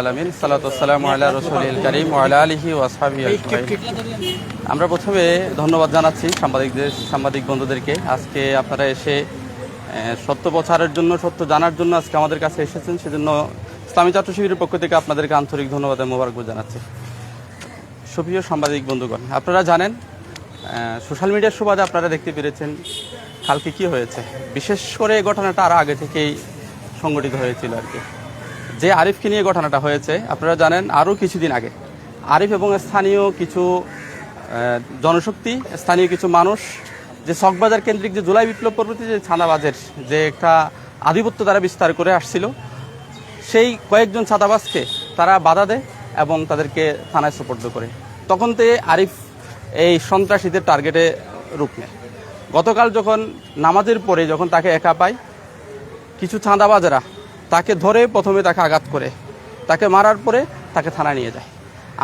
আলমিন রসুল আমরা প্রথমে ধন্যবাদ জানাচ্ছি সাংবাদিকদের, সাংবাদিক বন্ধুদেরকে। আজকে আপনারা এসে সত্য প্রচারের জন্য, সত্য জানার জন্য আজকে আমাদের কাছে এসেছেন। সেজন্য ইসলামী ছাত্র শিবিরের পক্ষ থেকে আপনাদেরকে আন্তরিক ধন্যবাদ এবং মোবারকবাদ জানাচ্ছি। সুপ্রিয় সাংবাদিক বন্ধুগণ, আপনারা জানেন সোশ্যাল মিডিয়ার সুবাদে আপনারা দেখতে পেরেছেন কালকে কি হয়েছে। বিশেষ করে এই ঘটনাটা আরও আগে থেকেই সংগঠিত হয়েছিল আর কি। যে আরিফকে নিয়ে ঘটনাটা হয়েছে, আপনারা জানেন আরও কিছুদিন আগে আরিফ এবং স্থানীয় কিছু জনশক্তি, স্থানীয় কিছু মানুষ, যে চকবাজার কেন্দ্রিক যে জুলাই বিপ্লব পরবর্তী যে ছানাবাজের যে একটা আধিপত্য তারা বিস্তার করে আসছিল, সেই কয়েকজন ছাতাবাসকে তারা বাধা দেয় এবং তাদেরকে থানায় সুপর্দ করে। তখন থেকে আরিফ এই সন্ত্রাসীদের টার্গেটে রূপ নেয়। গতকাল যখন নামাজের পরে যখন তাকে একা পায়, কিছু চাঁদাবাজেরা তাকে ধরে প্রথমে তাকে আঘাত করে, তাকে মারার পরে তাকে থানায় নিয়ে যায়।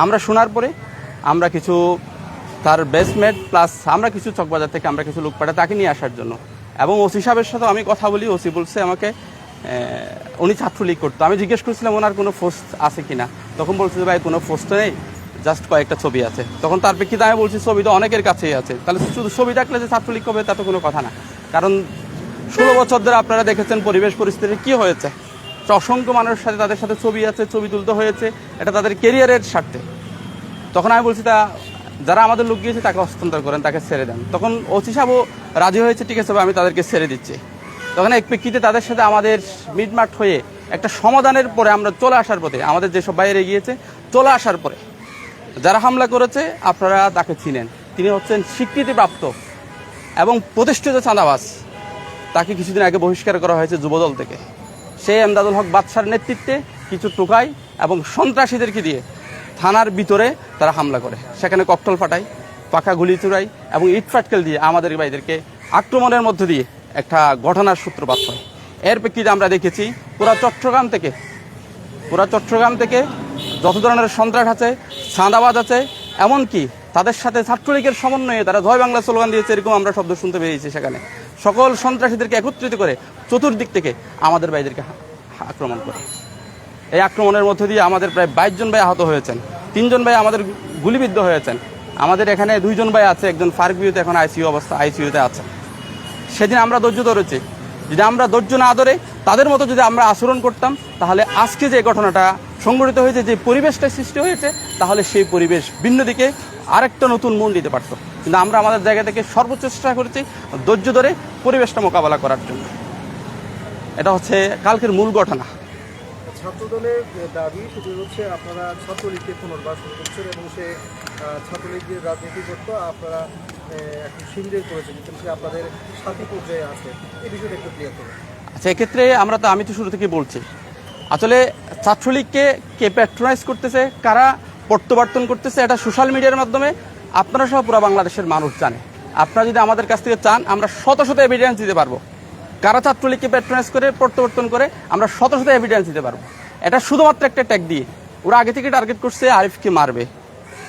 আমরা শোনার পরে আমরা কিছু তার বেসমেট প্লাস আমরা কিছু চকবাজার থেকে আমরা কিছু লোক পাঠাই তাকে নিয়ে আসার জন্য এবং ওসি সাহেবের সাথে আমি কথা বলি, ওসি বলছে আমাকে উনি ছাত্রলীগ করতো। আমি জিজ্ঞেস করছিলাম, ওনার কোনো পোস্ট আছে কিনা? তখন বলছে ভাই, কোনো পোস্ট নেই। জাস্ট কয়েকটা ছবি আছে। তখন তার প্রেক্ষিতে আমি বলছি, ছবি তো অনেকের কাছেই আছে। তাহলে শুধু ছবি থাকলে যে ছাত্রলীগ করবে, তা তো কোনো কথা না। কারণ ষোলো বছর ধরে আপনারা দেখেছেন পরিবেশ পরিস্থিতি কি হয়েছে। অসংখ্য মানুষের সাথে তাদের সাথে ছবি আছে, ছবি তুলতে হয়েছে। এটা তাদের কেরিয়ারের স্বার্থে। তখন আমি বলছি, তা যারা আমাদের লোক গিয়েছে, তাকে হস্তান্তর করেন, তাকে ছেড়ে দেন। তখন ওসি সাহেবও রাজি হয়েছে, ঠিক আছে আমি তাদেরকে ছেড়ে দিচ্ছি। তখন এক প্রেক্ষিতে তাদের সাথে আমাদের মিটমাট হয়ে একটা সমাধানের পরে আমরা চলে আসার পথে, আমাদের যেসব বাইরে গিয়েছে, চলে আসার পরে যারা হামলা করেছে, আপনারা তাকে চিনেন। তিনি হচ্ছেন স্বীকৃতিপ্রাপ্ত এবং প্রতিষ্ঠিত চাঁদাবাজ। তাকে কিছুদিন আগে বহিষ্কার করা হয়েছে যুবদল থেকে। সেই এমদাদুল হক বাদশার নেতৃত্বে কিছু টোকাই এবং সন্ত্রাসীদেরকে দিয়ে থানার ভিতরে তারা হামলা করে। সেখানে ককটল ফাটায় পাখা গুলি চুরাই এবং ইট ফাটকেল দিয়ে আমাদের ভাইদেরকে আক্রমণের মধ্য দিয়ে একটা ঘটনার সূত্রপাত হয়। এর প্রেক্ষিতে আমরা দেখেছি, পুরা চট্টগ্রাম থেকে পুরা চট্টগ্রাম থেকে যত ধরনের সন্ত্রাস আছে, চাঁদাবাজ আছে, এমনকি তাদের সাথে ছাত্রলীগের সমন্বয়ে তারা জয় বাংলা স্লোগান দিয়েছে, এরকম আমরা শব্দ শুনতে পেয়েছি সেখানে। সকল সন্ত্রাসীদেরকে একত্রিত করে চতুর্দিক থেকে আমাদের ভাইদেরকে আক্রমণ করে। এই আক্রমণের মধ্য দিয়ে আমাদের প্রায় বাইশ জন ভাই আহত হয়েছেন তিনজন ভাই আমাদের গুলিবিদ্ধ হয়েছেন। আমাদের এখানে দুইজন ভাই আছে, একজন ফার্কবিউতে এখন আইসিইউ অবস্থা, আইসিইউতে আছে। সেদিন আমরা ধৈর্য ধরেছি। যদি আমরা ধৈর্য না ধরে, তাদের মতো যদি আমরা আচরণ করতাম, তাহলে আজকে যে ঘটনাটা সংঘটিত হয়েছে যে পরিবেশটা সৃষ্টি হয়েছে তাহলে সেই পরিবেশ ভিন্ন দিকে আরেকটা নতুন মন দিতে পারত। কিন্তু আমরা আমাদের জায়গা থেকে সর্বোচ্চ চেষ্টা করেছি ধৈর্য ধরে পরিবেশটা মোকাবেলা করার জন্য। এটা হচ্ছে কালকের মূল ঘটনা। ছাত্রদলের দাবি সেটি হচ্ছে আপনারা ছাত্রলীগকে পুনর্বাসন করছেন এবং সে আহ, ছাত্রলীগের রাজনীতি করতো আপনারা আহ, এখন শিবিরের করেছেন কিন্তু সে আপনাদের সাথী পর্যায়ে আছে। এই বিষয়টা একটু ক্লিয়ার করুন। আচ্ছা এক্ষেত্রে আমরা তো আমি তো শুরু থেকে বলছি আসলে ছাত্রলীগকে কে প্যাট্রোনাইজ করতেছে, কারা প্রত্যাবর্তন করতেছে, এটা সোশ্যাল মিডিয়ার মাধ্যমে আপনারা সহ পুরো বাংলাদেশের মানুষ জানে। আপনারা যদি আমাদের কাছ থেকে চান, আমরা শত শত এভিডেন্স দিতে পারব। কারা ছাত্রলীগকে প্যাট্রোনাইজ করে, প্রত্যাবর্তন করে, আমরা শত শত এভিডেন্স দিতে পারব। এটা শুধুমাত্র একটা ট্যাগ দিয়ে। ওরা আগে থেকে টার্গেট করছে আরিফকে মারবে।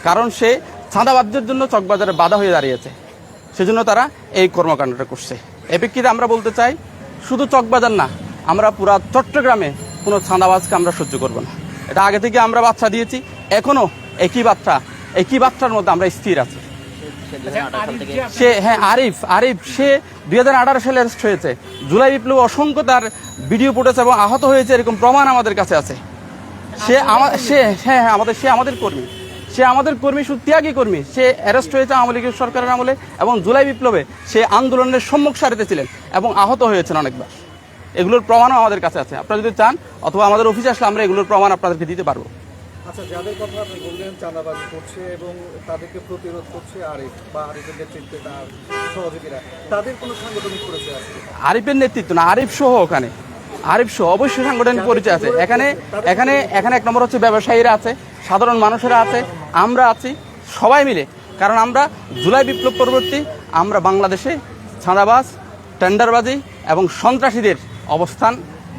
কারণ সে চাঁদাবাজ্যের জন্য চকবাজারে বাধা হয়ে দাঁড়িয়েছে। সেজন্য তারা এই কর্মকাণ্ডটা করছে। এ আমরা বলতে চাই, শুধু চকবাজার না, আমরা পুরা চট্টগ্রামে কোনো ছাঁদাবাজকে আমরা সহ্য করব না। এটা আগে থেকে আমরা বাচ্চা দিয়েছি এখনও একই বাচ্চা একই বাচ্চার মধ্যে আমরা স্থির আছি। সে হ্যাঁ আরিফ আরিফ সে দুই হাজার আঠারো সালে অ্যারেস্ট হয়েছে। জুলাই বিপ্লব অসংখ্য তার ভিডিও ফুটেছে এবং আহত হয়েছে এরকম প্রমাণ আমাদের কাছে আছে। সে আমার সে হ্যাঁ হ্যাঁ আমাদের সে আমাদের কর্মী। সে আমাদের কর্মী শুধু ত্যাগী কর্মী। সে অ্যারেস্ট হয়েছে আওয়ামী লীগের সরকারের আমলে এবং জুলাই বিপ্লবে সে আন্দোলনের সম্মুখ সারিতে ছিলেন এবং আহত হয়েছেন অনেকবার। এগুলোর প্রমাণও আমাদের কাছে আছে। আপনারা যদি চান অথবা আমাদের অফিসে আসলে আমরা এগুলোর প্রমাণ আপনাদেরকে দিতে পারব। আচ্ছা যাদের কথা আপনি বললেন চাঁদাবাজি করছে এবং তাদেরকে প্রতিরোধ করছে আরিফ বা আরিফের নেতৃত্বে তার সহযোগীরা তাদের কোনো সাংগঠনিক পরিচয় আছে? আরিফের নেতৃত্ব না আরিফ সহ ওখানে। আরিফ সহ অবশ্যই সাংগঠনিক পরিচয় আছে। এখানে এখানে এখানে এক নম্বর হচ্ছে ব্যবসায়ীরা আছে সাধারণ মানুষেরা আছে আমরা আছি সবাই মিলে। কারণ আমরা জুলাই বিপ্লব পরবর্তী আমরা বাংলাদেশে ছাঁদাবাজ টেন্ডারবাজি এবং সন্ত্রাসীদের অবস্থান।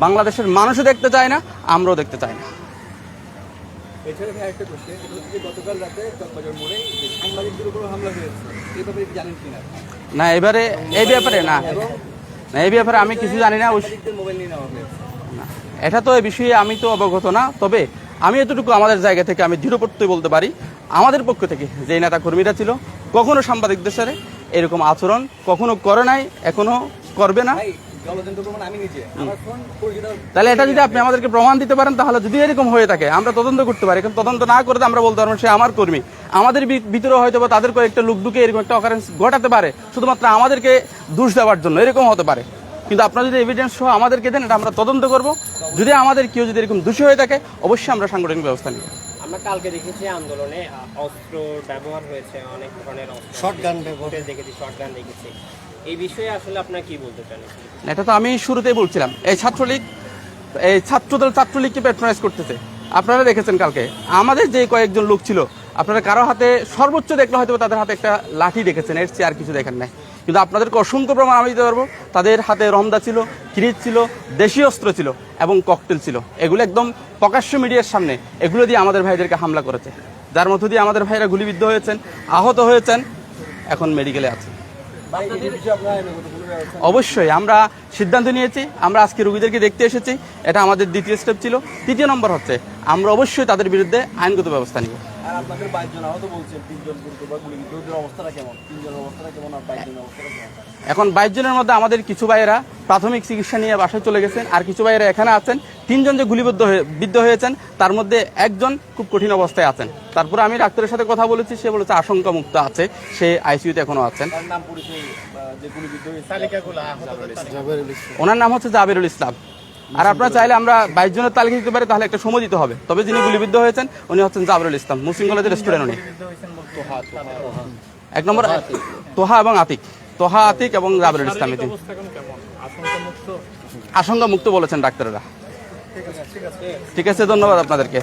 বাংলাদেশের মানুষও দেখতে চায় না আমরাও দেখতে চাই না। না এবারে এই ব্যাপারে না। না এই ব্যাপারে আমি কিছু জানি না এটা তো এই বিষয়ে আমি তো অবগত না তবে আমি এতটুকু আমাদের জায়গা থেকে আমি দৃঢ়পত্য বলতে পারি আমাদের পক্ষ থেকে যে নেতা কর্মীরা ছিল কখনো সাংবাদিকদের সাথে এরকম আচরণ কখনো করে নাই এখনও করবে না। তাহলে এটা যদি আপনি আমাদেরকে প্রমাণ দিতে পারেন তাহলে যদি এরকম হয়ে থাকে আমরা তদন্ত করতে পারি। কিন্তু তদন্ত না করে তো আমরা বলতে পারব সে আমার কর্মী। আমাদের ভিতরে হয়তো বা তাদের কয়েকটা লোক ঢুকে এরকম একটা অকারেন্স ঘটাতে পারে শুধুমাত্র আমাদেরকে দোষ দেওয়ার জন্য এরকম হতে পারে। কিন্তু আপনারা যদি এভিডেন্স সহ আমাদেরকে দেন এটা আমরা তদন্ত করব। যদি আমাদের কেউ যদি এরকম দোষী হয়ে থাকে অবশ্যই আমরা সাংগঠনিক ব্যবস্থা নিব। আমরা কালকে দেখেছি আন্দোলনে অস্ত্র ব্যবহার হয়েছে অনেক ধরনের অস্ত্র ব্যবহার। দেখেছি শর্টগান দেখেছি। এই বিষয়ে আসলে আপনার কি বলতে চান? এটা তো আমি শুরুতেই বলছিলাম। এই ছাত্রলীগ এই ছাত্রদল ছাত্রলীগকে প্যাট্রোনাইজ করতেছে। আপনারা দেখেছেন কালকে আমাদের যে কয়েকজন লোক ছিল আপনারা কারও হাতে সর্বোচ্চ দেখলে হয়তো তাদের হাতে একটা লাঠি দেখেছেন এর চেয়ে আর কিছু দেখেন নাই। কিন্তু আপনাদেরকে অসংখ্য প্রমাণ আমি দিতে পারব। তাদের হাতে রমদা ছিল, কিরিচ ছিল, দেশীয় অস্ত্র ছিল এবং ককটেল ছিল। এগুলো একদম প্রকাশ্য মিডিয়ার সামনে এগুলো দিয়ে আমাদের ভাইদেরকে হামলা করেছে। যার মধ্য দিয়ে আমাদের ভাইরা গুলিবিদ্ধ হয়েছেন, আহত হয়েছেন, এখন মেডিকেলে আছে। অবশ্যই, আমরা সিদ্ধান্ত নিয়েছি, আমরা আজকে রোগীদেরকে দেখতে এসেছি। এটা আমাদের দ্বিতীয় স্টেপ ছিল। তৃতীয় নম্বর হচ্ছে, আমরা অবশ্যই তাদের বিরুদ্ধে আইনগত ব্যবস্থা নিব। আর আপনাদের বাইশজন আহত বলছেন তিনজন গুরুতর বা গুলিবিদ্ধ ওদের অবস্থাটা কেমন? তিনজনের অবস্থাটা কেমন আর অবস্থাটা কেমন? এখন বাইশ জনের মধ্যে আমাদের কিছু ভাইয়েরা প্রাথমিক চিকিৎসা নিয়ে বাসায় চলে গেছেন আর কিছু ভাইয়েরা এখানে আছেন। তিনজন যে গুলিবদ্ধ হয়ে বিদ্ধ হয়েছেন তার মধ্যে একজন খুব কঠিন অবস্থায় আছেন। তারপরে আমি ডাক্তারের সাথে কথা বলেছি সে বলেছে আশঙ্কা মুক্ত আছে সে আইসিইউতে এখনও আছেন। তার নাম পরিচয় বা যে গুলিবিদ্ধ হয়েছে। ওনার নাম হচ্ছে জাবেরুল ইসলাম। আর আপনারা চাইলে আমরা বাইশ জনের তালিকা দিতে পারি তাহলে একটা সময় দিতে হবে। তবে যিনি গুলিবিদ্ধ হয়েছেন উনি হচ্ছেন জাবরুল ইসলাম মুসলিম কলেজের স্টুডেন্ট উনি। এক নম্বর তোহা এবং আতিক। তোহা আতিক এবং জাবরুল ইসলাম এটি আশঙ্কামুক্ত? আশঙ্কা মুক্ত বলেছেন ডাক্তারেরা। ঠিক আছে ধন্যবাদ আপনাদেরকে।